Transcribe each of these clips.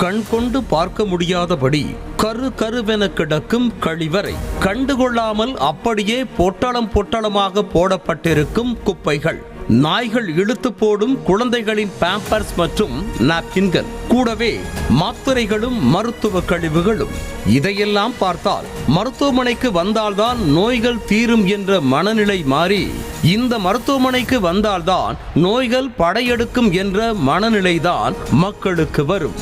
கண் கொண்டு பார்க்க முடியாதபடி கரு கருவென கிடக்கும் கழிவறை. கண்டுகொள்ளாமல் அப்படியே பொட்டளம் பொட்டளமாக போடப்பட்டிருக்கும் குப்பைகள். நாய்கள் இழுத்து போடும் குழந்தைகளின் பேம்பர்ஸ் மற்றும் நாப்கின்கள் கூடவே மாத்திரைகளும் மருத்துவ கழிவுகளும். இதையெல்லாம் பார்த்தால் மருத்துவமனைக்கு வந்தால்தான் நோய்கள் தீரும் என்ற மனநிலை மாறி இந்த மருத்துவமனைக்கு வந்தால்தான் நோய்கள் படையெடுக்கும் என்ற மனநிலைதான் மக்களுக்கு வரும்.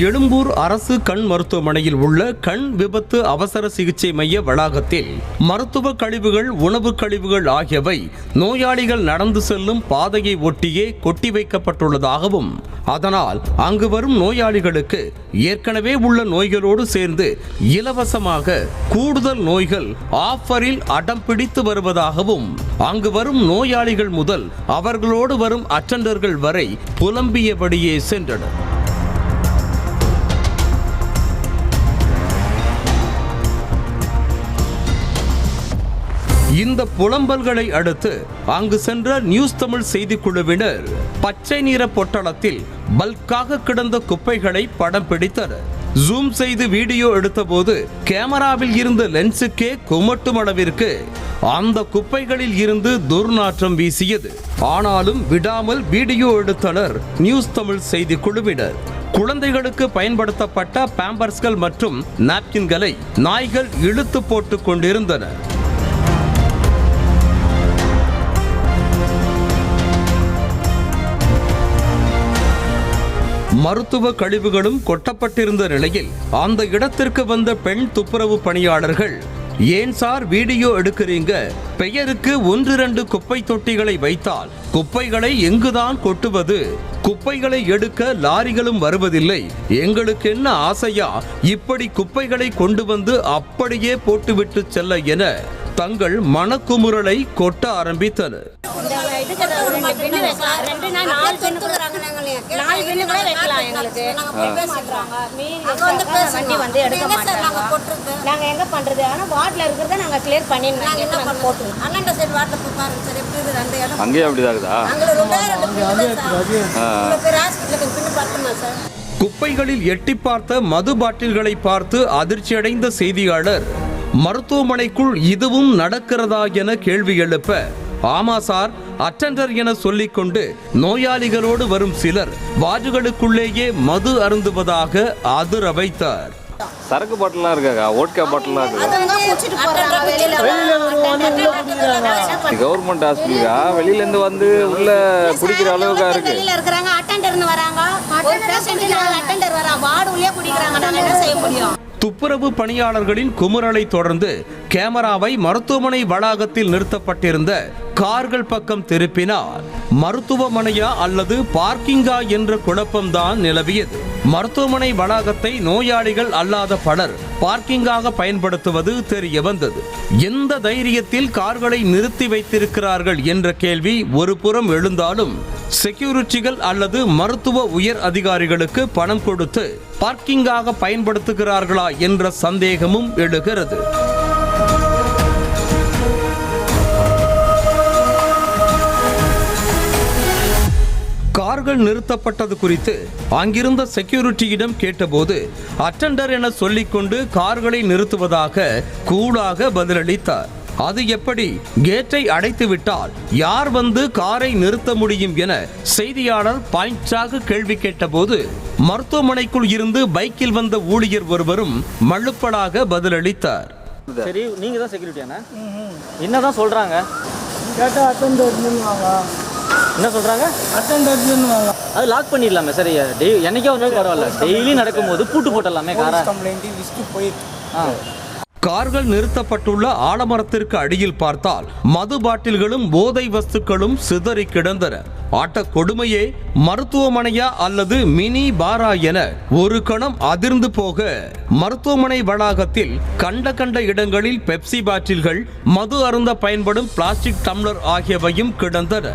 எழும்பூர் அரசு கண் மருத்துவமனையில் உள்ள கண் விபத்து அவசர சிகிச்சை மைய வளாகத்தில் மருத்துவ கழிவுகள் உணவு கழிவுகள் ஆகியவை நோயாளிகள் நடந்து செல்லும் பாதையை ஒட்டியே கொட்டி வைக்கப்பட்டுள்ளதாகவும் அதனால் அங்கு வரும் நோயாளிகளுக்கு ஏற்கனவே உள்ள நோய்களோடு சேர்ந்து இலவசமாக கூடுதல் நோய்கள் ஆஃபரில் அடம் பிடித்து வருவதாகவும் அங்கு வரும் நோயாளிகள் முதல் அவர்களோடு வரும் அட்டண்டர்கள் வரை புலம்பியபடியே சென்றனர். இந்த புலம்பல்களை அடுத்து அங்கு சென்ற நியூஸ் தமிழ் செய்திக்குழுவினர் பச்சை நிற பொட்டலத்தில் பல்காக கிடந்த குப்பைகளை படம் பிடித்தனர். ஜூம் செய்து வீடியோ எடுத்தபோது கேமராவில் இருந்த லென்ஸுக்கே குமட்டும் அளவிற்கு அந்த குப்பைகளில் இருந்து துர்நாற்றம் வீசியது. ஆனாலும் விடாமல் வீடியோ எடுத்தனர் நியூஸ் தமிழ் செய்தி குழுவினர் குழந்தைகளுக்கு பயன்படுத்தப்பட்ட பேம்பர்ஸ்கள் மற்றும் நாப்கின்களை நாய்கள் இழுத்து போட்டுக் கொண்டிருந்தன. மருத்துவ கழிவுகளும் கொட்டப்பட்டிருந்த நிலையில் அந்த இடத்திற்கு வந்த பெண் துப்புரவு பணியாளர்கள் ஏன் சார் வீடியோ எடுக்கிறீங்க? பெயருக்கு ஒன்றிரண்டு குப்பை தொட்டிகளை வைத்தால் குப்பைகளை எங்குதான் கொட்டுவது? குப்பைகளை எடுக்க லாரிகளும் வருவதில்லை. எங்களுக்கு என்ன ஆசையா? இப்படி குப்பைகளை கொண்டு வந்து அப்படியே போட்டுவிட்டு செல்ல என தங்கள் மனக்குமுறலை கொட்ட ஆரம்பித்தனர். இந்த இதுக்கு ரெண்டு வைக்கலாம் ரெண்டு நாள் நாலு கூட நாலு கூட வைக்கலாம் எங்களுக்கு வண்டி வந்து எடுக்க மாட்டாங்க வார்டில் இருக்கிறத கிளியர் பண்ணிடணும் போட்டு அண்ணன் சைடு பாருங்க சார் எப்படி இருக்குது? அந்த இடம் அங்கேயும் இருக்குதா அங்கே ஹாஸ்பிட்டலுக்கு பின்னு பார்த்துமா சார் குப்பைகளில் எட்டி பார்த்த மது பாட்டில்களை பார்த்து அதிர்ச்சியடைந்த செய்தியாளர் மருத்துவமனைக்குள் இதுவும் நடக்கிறதா என கேள்வி எழுப்ப ஆமா சார் அட்டெண்டர் என சொல்லிக்கொண்டு நோயாளிகளோடு வரும் சிலர் வார்டுகளுக்குள்ளேயே மது அருந்துவதாக அதிர வைத்தார். சரக்கு பாட்டிலாம் இருக்காக்கா? ஓட்கா பாட்டிலாம் வெளியில கவர்மெண்ட் ஹாஸ்பிட்டலா வெளியில இருந்து வந்து உள்ள குடிக்கிற அளவுக்கா இருக்கு. வெளியில இருக்கிறாங்க அட்டெண்டர்னு வராங்க. ஒரு பேஷண்ட் அட்டெண்டர் வராங்க வார்டு உள்ளே குடிக்கிறாங்க நாங்க என்ன செய்ய முடியும்? துப்புரவு பணியாளர்களின் குமுறலை தொடர்ந்து கேமராவை மருத்துவமனை வளாகத்தில் நிறுத்தப்பட்டிருந்த கார்கள் பக்கம் திருப்பினால் மருத்துவமனையா அல்லது பார்க்கிங்கா என்ற குழப்பம்தான் நிலவியது. மருத்துவமனை வளாகத்தை நோயாளிகள் அல்லாத பலர் பார்க்கிங்காக பயன்படுத்துவது தெரிய வந்தது. எந்த தைரியத்தில் கார்களை நிறுத்தி வைத்திருக்கிறார்கள் என்ற கேள்வி ஒரு புறம் எழுந்தாலும் செக்யூரிட்டிகள் அல்லது மருத்துவ உயர் அதிகாரிகளுக்கு பணம் கொடுத்து பார்க்கிங்காக பயன்படுத்துகிறார்களா என்ற சந்தேகமும் எழுகிறது. கார்கள் நிறுத்தப்பட்டது குறித்து அங்கிருந்த செக்யூரிட்டியிடம் கேட்டபோது அட்டெண்டர் என சொல்லிக்கொண்டு கார்களை நிறுத்துவதாக கூலாக பதிலளித்தார். அது எப்படி? கேட்டை அடைத்து விட்டால் யார் வந்து காரை நிறுத்த முடியும் என செய்தியாளர் பாயிண்டாக கேள்வி கேட்டபோது மருத்துவமனைக்குள் இருந்து பைக்கில் வந்த ஊழியர் ஒருவரும் மழுப்பலாக பதிலளித்தார். சரி நீங்க தான் செக்யூரிட்டியாண்ணா என்னதான் சொல்றாங்க? கேட்டால் அட்டெண்டர்னுவாங்க என்ன சொல்றாங்க? அட்டெண்டர்னுவாங்க அது லாக் பண்ணிடலாமே சரி. டெய் என்னைக்கே ஒரு நாள் பரவாயில்ல. டெய்லி நடக்கும்போது பூட்டு போட்டுடலாமே காரை. கம்ப்ளைண்ட் லிஸ்ட்டு போயிட்டு. ஆ. கார்கள் நிறுத்தப்பட்டுள்ள ஆலமரத்திற்கு அடியில் பார்த்தால் மது பாட்டில்களும் போதை வஸ்துக்களும் சிதறி கிடந்தன. ஆட்ட கொடுமையே மருத்துவமனையா அல்லது மினி பாரா என ஒரு கணம் அதிர்ந்து போக மருத்துவமனை வளாகத்தில் கண்ட கண்ட இடங்களில் பெப்சி பாட்டில்கள் மது அருந்த பயன்படும் பிளாஸ்டிக் டம்ளர் ஆகியவையும் கிடந்தன.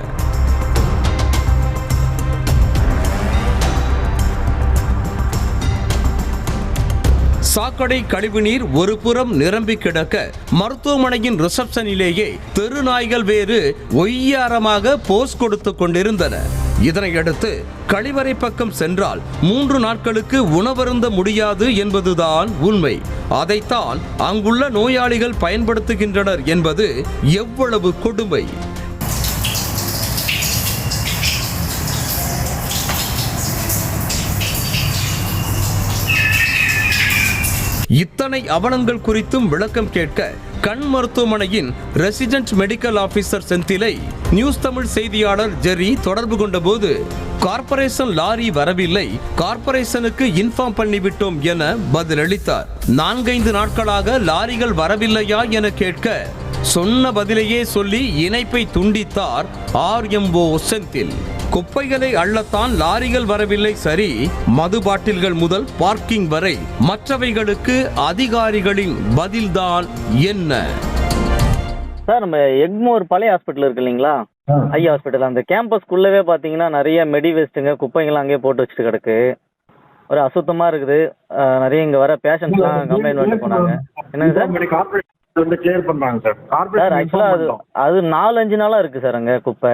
சாக்கடை கழிவுநீர் ஒரு புறம் நிரம்பி கிடக்க மருத்துவமனையின் ரிசப்ஷனிலேயே தெரு நாய்கள் வேறு ஒய்யாரமாக போஸ் கொடுத்து கொண்டிருந்தன. இதனையடுத்து கழிவறை பக்கம் சென்றால் மூன்று நாட்களுக்கு உணவருந்த முடியாது என்பதுதான் உண்மை. அதைத்தான் அங்குள்ள நோயாளிகள் பயன்படுத்துகின்றனர் என்பது எவ்வளவு கொடுமை. இத்தனை அவலங்கள் குறித்தும் விளக்கம் கேட்க கண் மருத்துவமனையின் ரெசிடென்ட் மெடிக்கல் ஆபீசர் செந்திலை நியூஸ் தமிழ் செய்தியாளர் ஜெரி தொடர்பு கொண்டபோது கார்ப்பரேஷன் லாரி வரவில்லை கார்ப்பரேஷனுக்கு இன்ஃபார்ம் பண்ணிவிட்டோம் என பதிலளித்தார். நான்கைந்து நாட்களாக லாரிகள் வரவில்லையா என கேட்க சொன்ன பதிலையே சொல்லி இணைப்பை துண்டித்தார் ஆர்எம்ஓ செந்தில். குப்பைகளை அள்ளத்தான் லாரிகள் வரவில்லை. சரி மது பாட்டில்கள் முதல் பார்க்கிங் வரை மற்றவைகளுக்கு அதிகாரிகளின் பதில்தான் என்ன? சார் நம்ம எக்மோர் பழைய ஹாஸ்பிட்டல் இருக்கு இல்லைங்களா? ஐ ஹாஸ்பிட்டல் அந்த கேம்பஸ்க்குள்ளவே பார்த்தீங்கன்னா நிறைய மெடி வேஸ்ட்டுங்க குப்பைங்களாம் அங்கேயே போட்டு வச்சுட்டு கிடக்கு. ஒரு அசுத்தமாக இருக்குது. நிறைய இங்கே வர பேஷண்ட்ஸ்லாம் கம்ப்ளைண்ட் பண்ணிட்டு போனாங்க. என்னங்க சார்? வந்து கிளியர் பண்றாங்க சார். சார் ஆக்சுவலாக அது அது நாலு அஞ்சு நாளாக இருக்குது சார் அங்கே குப்பை.